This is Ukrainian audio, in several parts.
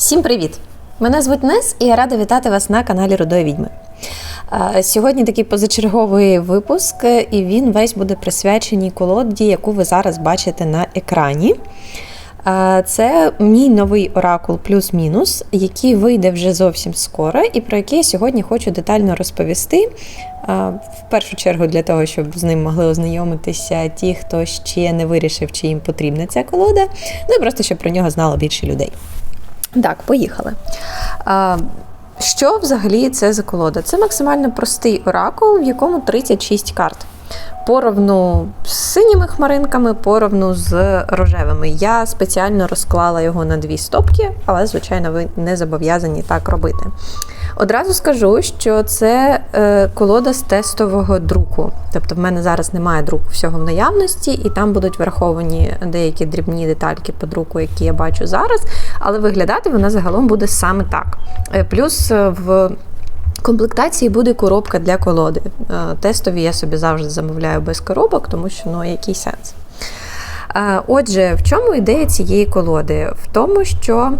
Всім привіт! Мене звуть Нес, і я рада вітати вас на каналі Рудої Відьми. Сьогодні такий позачерговий випуск, і він весь буде присвячений колоді, яку ви зараз бачите на екрані. Це мій новий оракул плюс-мінус, який вийде вже зовсім скоро, і про який я сьогодні хочу детально розповісти. В першу чергу для того, щоб з ним могли ознайомитися ті, хто ще не вирішив, чи їм потрібна ця колода, ну і просто щоб про нього знало більше людей. Так, поїхали. Що взагалі це за колода? Це максимально простий оракул, в якому 36 карт. Поровну з синіми хмаринками, поровну з рожевими. Я спеціально розклала його на дві стопки, але, звичайно, ви не зобов'язані так робити. Одразу скажу, що це е, колода з тестового друку. Тобто в мене зараз немає друку всього в наявності, і там будуть враховані деякі дрібні детальки по друку, які я бачу зараз. Але виглядати вона загалом буде саме так. Е, Плюс е, в комплектації буде коробка для колоди. Тестові я собі завжди замовляю без коробок, тому що ну який сенс. Отже, в чому ідея цієї колоди? В тому, що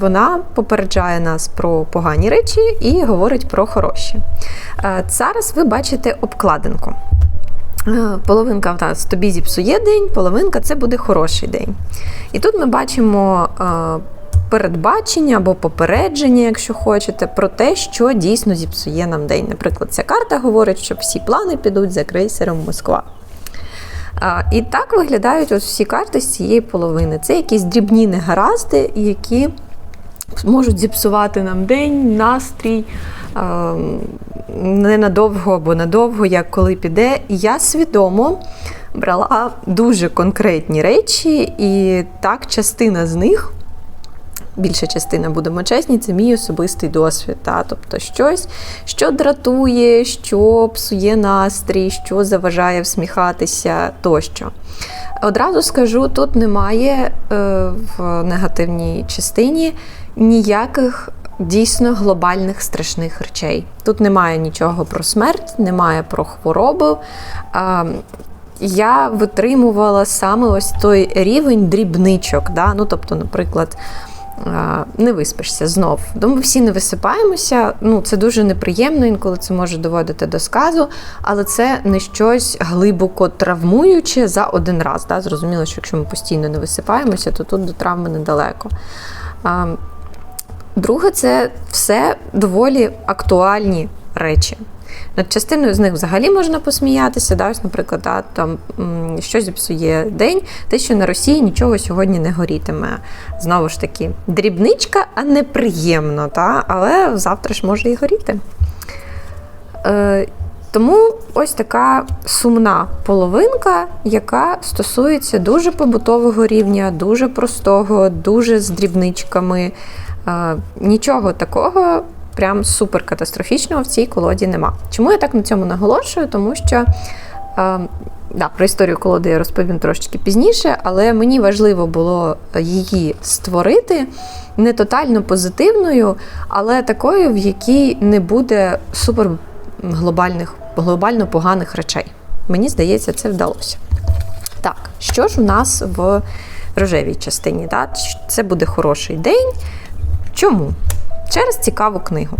вона попереджає нас про погані речі і говорить про хороші. Е, Зараз ви бачите обкладинку. Е, Половинка в нас тобі зіпсує день, половинка це буде хороший день. І тут ми бачимо е, передбачення або попередження, якщо хочете, про те, що дійсно зіпсує нам день. Наприклад, ця карта говорить, що всі плани підуть за крейсером Москва. І так виглядають ось всі карти з цієї половини. Це якісь дрібні негаразди, які можуть зіпсувати нам день, настрій ненадовго або надовго, як коли піде. Я свідомо брала дуже конкретні речі, і так частина з них. Більша частина, будемо чесні, це мій особистий досвід. Та? Тобто щось, що дратує, що псує настрій, що заважає всміхатися тощо. Одразу скажу, тут немає е, в негативній частині ніяких дійсно глобальних страшних речей. Тут немає нічого про смерть, немає про хворобу. Е, я витримувала саме ось той рівень дрібничок. Да? Ну, тобто, наприклад, не виспишся знов. Тому всі не висипаємося. Ну, це дуже неприємно, інколи це може доводити до сказу, але це не щось глибоко травмуюче за один раз. Да? Зрозуміло, що якщо ми постійно не висипаємося, то тут до травми недалеко. Друге, це все доволі актуальні речі. Над частиною з них взагалі можна посміятися. Да? Ось, наприклад, да, там щось зіпсує день, те, що на Росії нічого сьогодні не горітиме. Знову ж таки, дрібничка, а неприємно, та? але завтра ж може і горіти. Е, тому ось така сумна половинка, яка стосується дуже побутового рівня, дуже простого, дуже з дрібничками. Е, нічого такого прям супер катастрофічного в цій колоді нема. Чому я так на цьому наголошую? Тому що е, да, про історію колоди я розповім трошечки пізніше, але мені важливо було її створити не тотально позитивною, але такою, в якій не буде супер глобальних, глобально поганих речей. Мені здається, це вдалося. Так, що ж у нас в рожевій частині? Так? Це буде хороший день. Чому? Через цікаву книгу.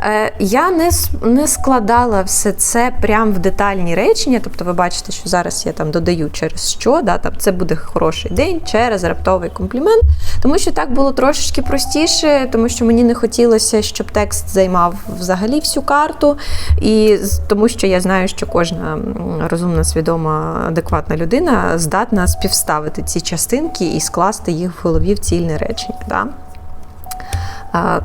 Е, Я не не складала все це прямо в детальні речення. Тобто, ви бачите, що зараз я там додаю через що, да, там це буде хороший день, через раптовий комплімент. Тому що так було трошечки простіше, тому що мені не хотілося, щоб текст займав взагалі всю карту. І тому що я знаю, що кожна розумна, свідома, адекватна людина здатна співставити ці частинки і скласти їх в голові в цільне речення. Да?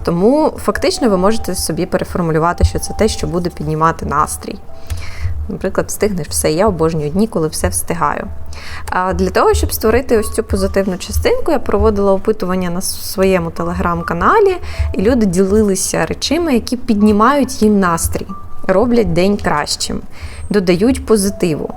Тому фактично ви можете собі переформулювати, що це те, що буде піднімати настрій. Наприклад, встигнеш все. Я обожнюю дні, коли все встигаю. А Для того, щоб створити ось цю позитивну частинку, я проводила опитування на своєму телеграм-каналі, і люди ділилися речами, які піднімають їм настрій, роблять день кращим, додають позитиву.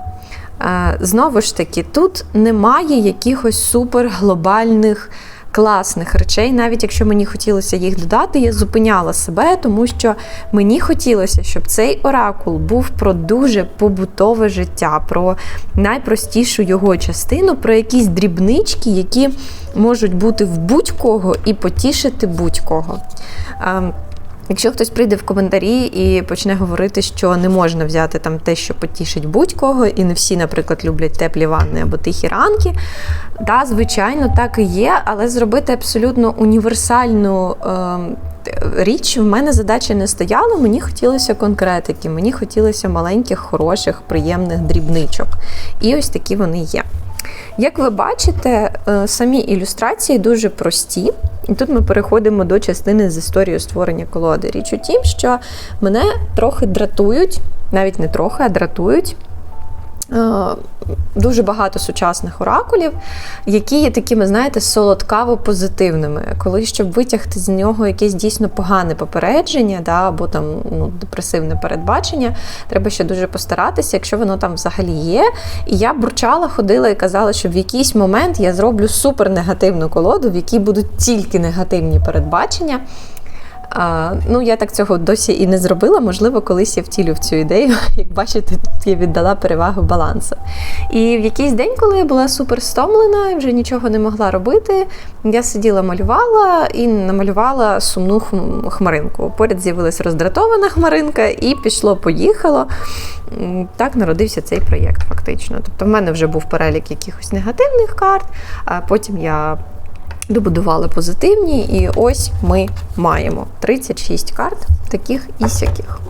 Знову ж таки, тут немає якихось суперглобальних класних речей, навіть якщо мені хотілося їх додати, я зупиняла себе, тому що мені хотілося, щоб цей оракул був про дуже побутове життя, про найпростішу його частину, про якісь дрібнички, які можуть бути в будь-кого і потішити будь-кого. Якщо хтось прийде в коментарі і почне говорити, що не можна взяти там те, що потішить будь-кого, і не всі, наприклад, люблять теплі ванни або тихі ранки, да, звичайно, так і є, але зробити абсолютно універсальну. Е- Річ в мене задача не стояла, мені хотілося конкретики, мені хотілося маленьких, хороших, приємних дрібничок. І ось такі вони є. Як ви бачите, е, самі ілюстрації дуже прості, і тут ми переходимо до частини з історією створення колоди. Річ у тім, що мене трохи дратують, навіть не трохи, а дратують. Е, дуже багато сучасних оракулів, які є такими, знаєте, солодкаво позитивними. Коли щоб витягти з нього якесь дійсно погане попередження, да, або там ну, депресивне передбачення, треба ще дуже постаратися, якщо воно там взагалі є. І я бурчала, ходила і казала, що в якийсь момент я зроблю супернегативну колоду, в якій будуть тільки негативні передбачення. А, Ну, я так цього досі і не зробила. Можливо, колись я втілю в цю ідею. Як бачите, тут я віддала перевагу балансу. І в якийсь день, коли я була супер стомлена і вже нічого не могла робити, я сиділа, малювала і намалювала сумну хмаринку. Поряд з'явилась роздратована хмаринка, і пішло-поїхало. Так народився цей проєкт, фактично. Тобто, в мене вже був перелік якихось негативних карт, а потім я добудували позитивні, і ось ми маємо 36 карт, таких і сяких.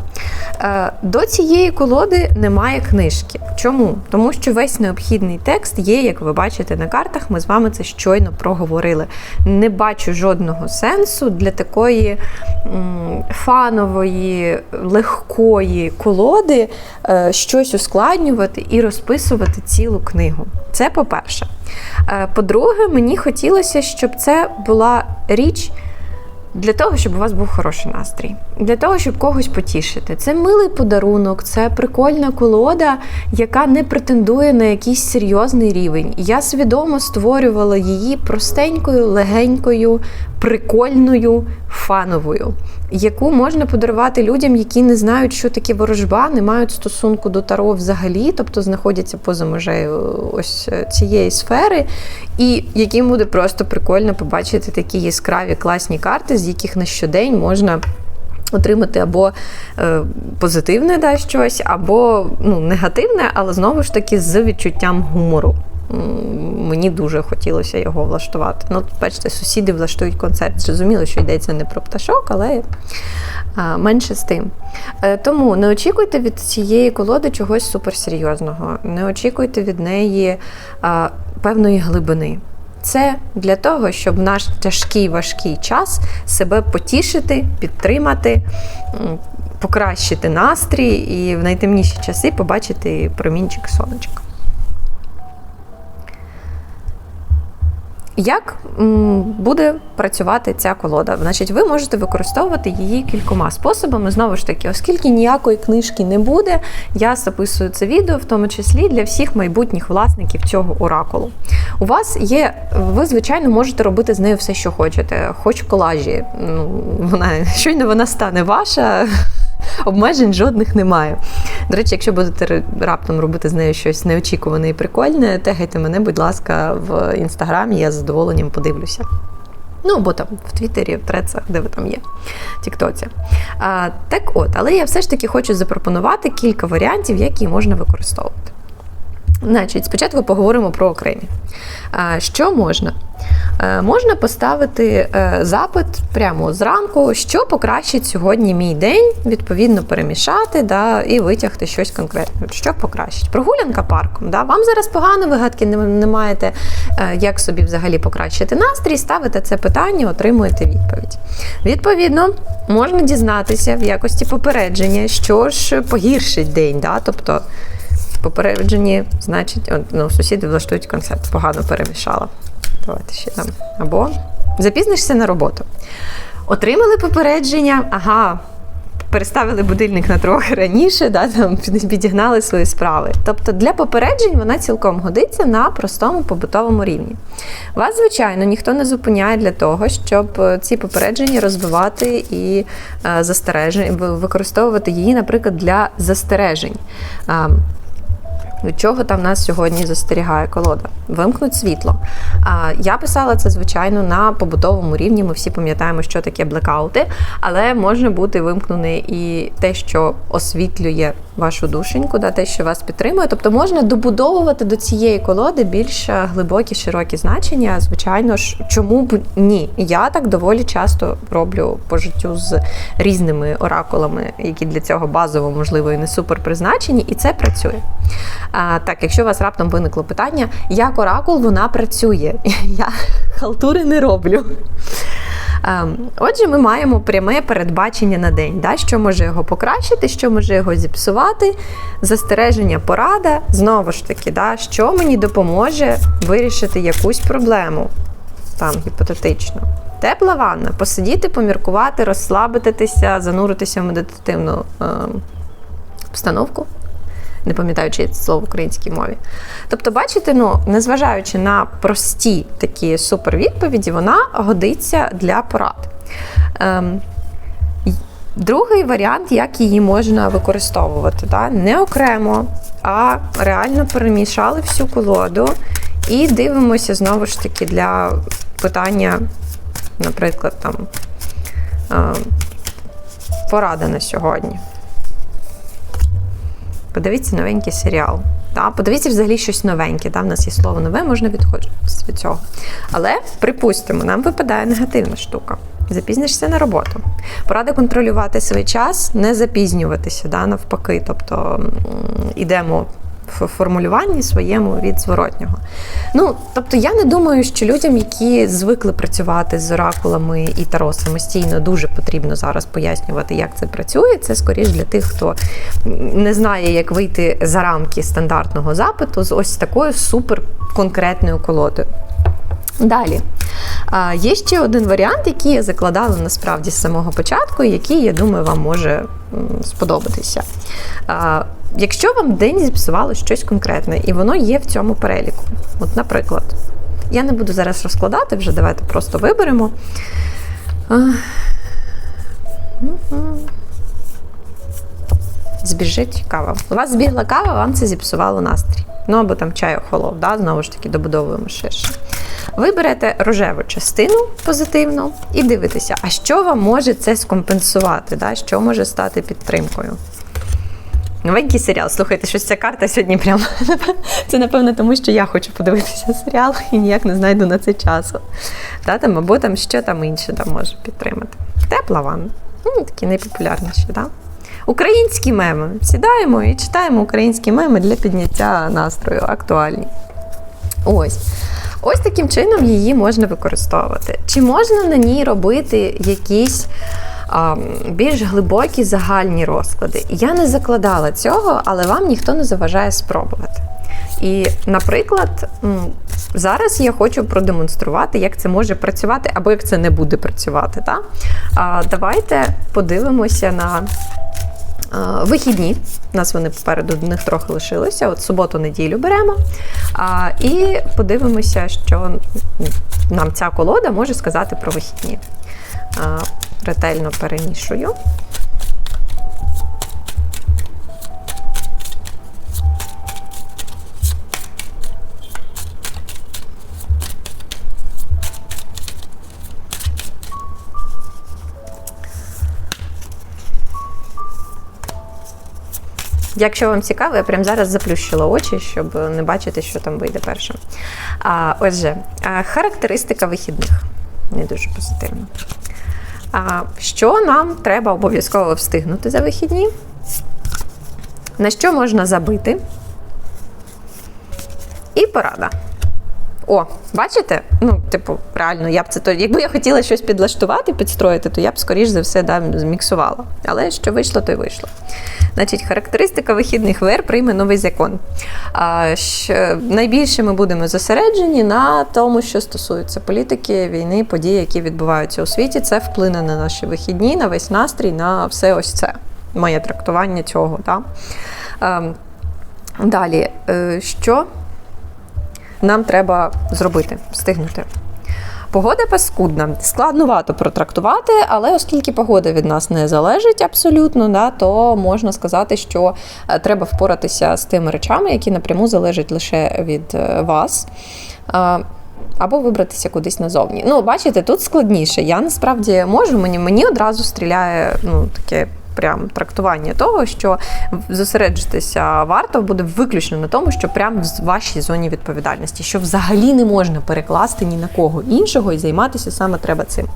Е, до цієї колоди немає книжки. Чому? Тому що весь необхідний текст є, як ви бачите на картах, ми з вами це щойно проговорили. Не бачу жодного сенсу для такої фанової, легкої колоди е, щось ускладнювати і розписувати цілу книгу. Це по-перше. Е, по-друге, мені хотілося, щоб це була річ. Для того, щоб у вас був хороший настрій, для того, щоб когось потішити. Це милий подарунок, це прикольна колода, яка не претендує на якийсь серйозний рівень. Я свідомо створювала її простенькою, легенькою, прикольною, фановою, яку можна подарувати людям, які не знають, що таке ворожба, не мають стосунку до таро взагалі, тобто знаходяться поза межею ось цієї сфери, і яким буде просто прикольно побачити такі яскраві класні карти, з яких на щодень можна. Отримати або е, позитивне да, щось, або ну, негативне, але знову ж таки з відчуттям гумору мені дуже хотілося його влаштувати. Ну, бачите, сусіди влаштують концерт. Зрозуміло, що йдеться не про пташок, але менше з тим. Е, тому не очікуйте від цієї колоди чогось суперсерйозного, не очікуйте від неї певної глибини. Це для того, щоб в наш тяжкий важкий час себе потішити, підтримати, покращити настрій і в найтемніші часи побачити промінчик сонечка. Як буде працювати ця колода? Значить, ви можете використовувати її кількома способами. Знову ж таки, оскільки ніякої книжки не буде, я записую це відео, в тому числі для всіх майбутніх власників цього оракулу. У вас є, ви, звичайно, можете робити з нею все, що хочете, хоч колажі. Ну, вона щойно вона стане ваша. Обмежень жодних немає. До речі, якщо будете раптом робити з нею щось неочікуване і прикольне, тегайте мене, будь ласка, в інстаграмі, я з задоволенням подивлюся. Ну, або там в Твіттері, в Трецах, де ви там є, в Тіктоці. Так от, але я все ж таки хочу запропонувати кілька варіантів, які можна використовувати. Значить, спочатку поговоримо про окремі. Що можна? Е, можна поставити е, запит прямо зранку, що покращить сьогодні мій день, відповідно перемішати да, і витягти щось конкретне. Що покращить? Прогулянка парком. Да? Вам зараз погано, вигадки не, не маєте, е, як собі взагалі покращити настрій, ставите це питання, отримуєте відповідь. Відповідно, можна дізнатися в якості попередження, що ж погіршить день. Да? Тобто попереджені, значить, ну, сусіди влаштують концерт, погано перемішала. Давайте ще там. Або запізнишся на роботу. Отримали попередження, ага, переставили будильник на трохи раніше, да, там підігнали свої справи. Тобто для попереджень вона цілком годиться на простому побутовому рівні. Вас, звичайно, ніхто не зупиняє для того, щоб е, ці попередження розвивати і е, застережень, використовувати її, наприклад, для застережень. Від чого там нас сьогодні застерігає колода? Вимкнуть світло. А, я писала це, звичайно, на побутовому рівні. Ми всі пам'ятаємо, що таке блекаути, але може бути вимкнене і те, що освітлює вашу душеньку, да, те, що вас підтримує. Тобто можна добудовувати до цієї колоди більш е, глибокі, широкі значення. Звичайно ж, чому б ні? Я так доволі часто роблю по життю з різними оракулами, які для цього базово, можливо, і не супер призначені, і це працює. А, так, якщо у вас раптом виникло питання, як оракул вона працює, я халтури не роблю. Ем, Отже, ми маємо пряме передбачення на день, да, що може його покращити, що може його зіпсувати, застереження, порада, знову ж таки, да, що мені допоможе вирішити якусь проблему, там гіпотетично. Тепла ванна, посидіти, поміркувати, розслабитися, зануритися в медитативну ем, обстановку. Не пам'ятаю, чи є це слово в українській мові. Тобто, бачите, ну, незважаючи на прості такі супервідповіді, вона годиться для порад. Ем, другий варіант, як її можна використовувати, да? не окремо, а реально перемішали всю колоду і дивимося знову ж таки для питання, наприклад, там ем, порада на сьогодні. Подивіться новенький серіал. Та, подивіться взагалі щось новеньке. Та, в нас є слово нове, можна відходити від цього. Але припустимо, нам випадає негативна штука. Запізнишся на роботу. Порада контролювати свій час, не запізнюватися, да, навпаки. Тобто м, ідемо в формулюванні своєму від зворотнього. Ну, тобто, я не думаю, що людям, які звикли працювати з оракулами і таро самостійно, дуже потрібно зараз пояснювати, як це працює. Це скоріш для тих, хто не знає, як вийти за рамки стандартного запиту з ось такою супер конкретною колодою. Далі. Є ще один варіант, який я закладала насправді з самого початку, який, я думаю, вам може сподобатися. Якщо вам день зіпсувало щось конкретне, і воно є в цьому переліку. От, наприклад, я не буду зараз розкладати, вже давайте просто виберемо. Збіжить кава. У вас збігла кава, вам це зіпсувало настрій. Ну або там чай охолов, да? знову ж таки добудовуємо ширше. Ви берете рожеву частину позитивну і дивитеся, а що вам може це скомпенсувати, да? що може стати підтримкою. Новенький серіал. Слухайте, щось ця карта сьогодні прямо. Це, напевно, тому що я хочу подивитися серіал і ніяк не знайду на це часу. Та, або там що там інше там може підтримати. Тепла ванна. Ну, такі найпопулярніші, так? Українські меми. Сідаємо і читаємо українські меми для підняття настрою, актуальні. Ось. Ось таким чином її можна використовувати. Чи можна на ній робити якісь а, більш глибокі загальні розклади? Я не закладала цього, але вам ніхто не заважає спробувати. І, наприклад, зараз я хочу продемонструвати, як це може працювати, або як це не буде працювати. Та? А, давайте подивимося на Вихідні, у нас вони попереду до них трохи лишилися. От суботу-неділю беремо. А, і подивимося, що нам ця колода може сказати про вихідні. А, ретельно перемішую. Якщо вам цікаво, я прямо зараз заплющила очі, щоб не бачити, що там вийде першим. А, Отже, характеристика вихідних не дуже позитивна. А, Що нам треба обов'язково встигнути за вихідні? На що можна забити? І порада. О, бачите? Ну, типу, реально, я б це то. Якби я хотіла щось підлаштувати, підстроїти, то я б, скоріш за все, да, зміксувала. Але що вийшло, то й вийшло. Значить, характеристика вихідних ВР прийме новий закон. А, що найбільше ми будемо зосереджені на тому, що стосується політики, війни, подій, які відбуваються у світі. Це вплине на наші вихідні, на весь настрій, на все ось це. Моє трактування цього. Да? Ем, Далі, е, що нам треба зробити, встигнути? Погода паскудна. Складнувато протрактувати, але оскільки погода від нас не залежить абсолютно, да, то можна сказати, що е, треба впоратися з тими речами, які напряму залежать лише від е, вас. Або вибратися кудись назовні. Ну, бачите, тут складніше. Я насправді можу, мені, мені одразу стріляє ну, таке прям трактування того, що зосереджитися варто буде виключно на тому, що прямо в вашій зоні відповідальності, що взагалі не можна перекласти ні на кого іншого і займатися саме треба цим.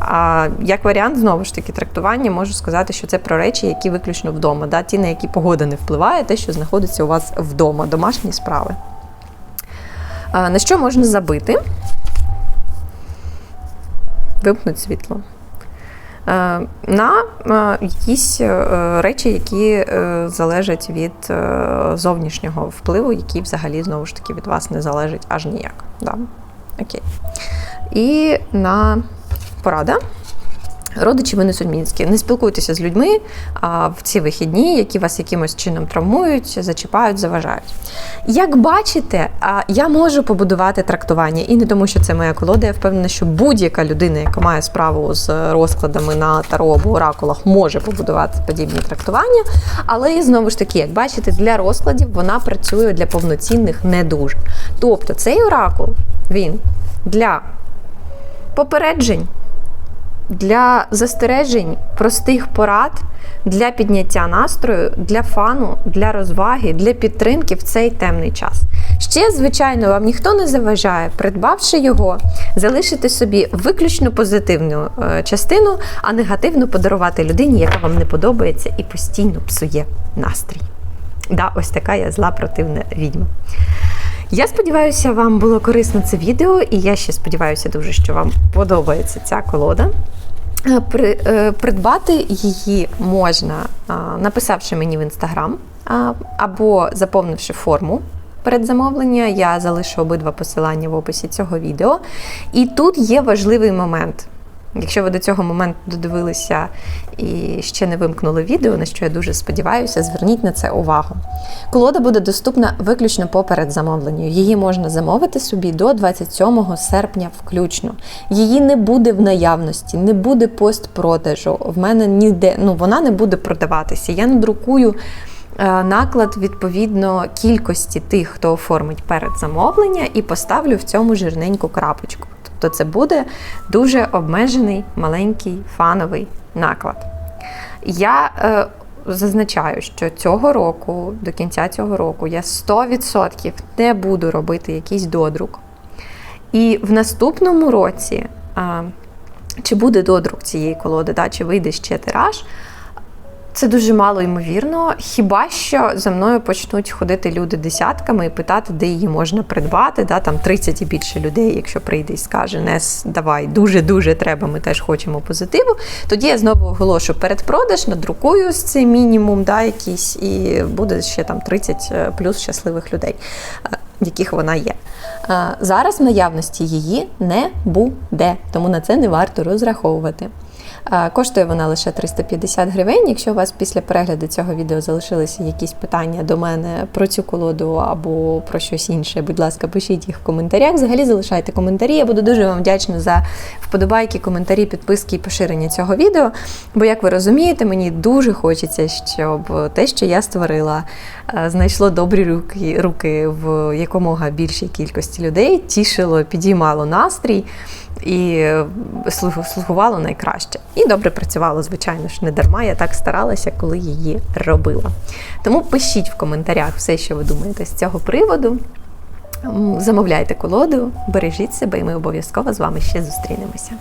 А як варіант, знову ж таки, трактування можу сказати, що це про речі, які виключно вдома, да? ті, на які погода не впливає, те, що знаходиться у вас вдома, домашні справи. На що можна забити? Вимкнуть світло. Е, на е, якісь е, речі, які залежать від зовнішнього впливу, які взагалі знову ж таки від вас не залежать аж ніяк. Да? Окей. І на порада. Родичі ви не судмінські. Не спілкуйтеся з людьми а, в ці вихідні, які вас якимось чином травмують, зачіпають, заважають. Як бачите, а, я можу побудувати трактування, і не тому, що це моя колода. Я впевнена, що будь-яка людина, яка має справу з розкладами на таро або оракулах, може побудувати подібні трактування. Але і знову ж таки, як бачите, для розкладів вона працює для повноцінних не дуже. Тобто цей оракул він для попереджень для застережень, простих порад, для підняття настрою, для фану, для розваги, для підтримки в цей темний час. Ще, звичайно, вам ніхто не заважає, придбавши його, залишити собі виключно позитивну е, частину, а негативну подарувати людині, яка вам не подобається і постійно псує настрій. Да, ось така я зла противна відьма. Я сподіваюся, вам було корисно це відео, і я ще сподіваюся дуже, що вам подобається ця колода. Е, е, придбати її можна, написавши мені в інстаграм або заповнивши форму передзамовлення. Я залишу обидва посилання в описі цього відео. І тут є важливий момент. Якщо ви до цього моменту додивилися і ще не вимкнули відео, на що я дуже сподіваюся, зверніть на це увагу. Колода буде доступна виключно по передзамовленню. Її можна замовити собі до 27 серпня включно. Її не буде в наявності, не буде постпродажу. В мене ніде ну вона не буде продаватися. Я надрукую. Е, наклад відповідно кількості тих, хто оформить передзамовлення, і поставлю в цьому жирненьку крапочку то це буде дуже обмежений маленький фановий наклад. Я е, зазначаю, що цього року, до кінця цього року, я 100% не буду робити якийсь додрук. І в наступному році, е, чи буде додрук цієї колоди, да, чи вийде ще тираж. Це дуже мало ймовірно. Хіба що за мною почнуть ходити люди десятками і питати, де її можна придбати. Да? Там 30 і більше людей, якщо прийде і скаже, Нес, давай, дуже-дуже треба, ми теж хочемо позитиву. Тоді я знову оголошу передпродаж, надрукую з цей мінімум, да, якийсь, і буде ще там 30 е, плюс щасливих людей, е, яких вона є. Е, зараз в наявності її не буде, тому на це не варто розраховувати. Коштує вона лише 350 гривень. Якщо у вас після перегляду цього відео залишилися якісь питання до мене про цю колоду або про щось інше, будь ласка, пишіть їх в коментарях. Взагалі залишайте коментарі. Я буду дуже вам вдячна за вподобайки, коментарі, підписки і поширення цього відео. Бо, як ви розумієте, мені дуже хочеться, щоб те, що я створила, знайшло добрі руки, руки в якомога більшій кількості людей, тішило, підіймало настрій і слугувало найкраще. І добре працювало, звичайно ж, не дарма. Я так старалася, коли її робила. Тому пишіть в коментарях все, що ви думаєте з цього приводу. Замовляйте колоду, бережіть себе, і ми обов'язково з вами ще зустрінемося.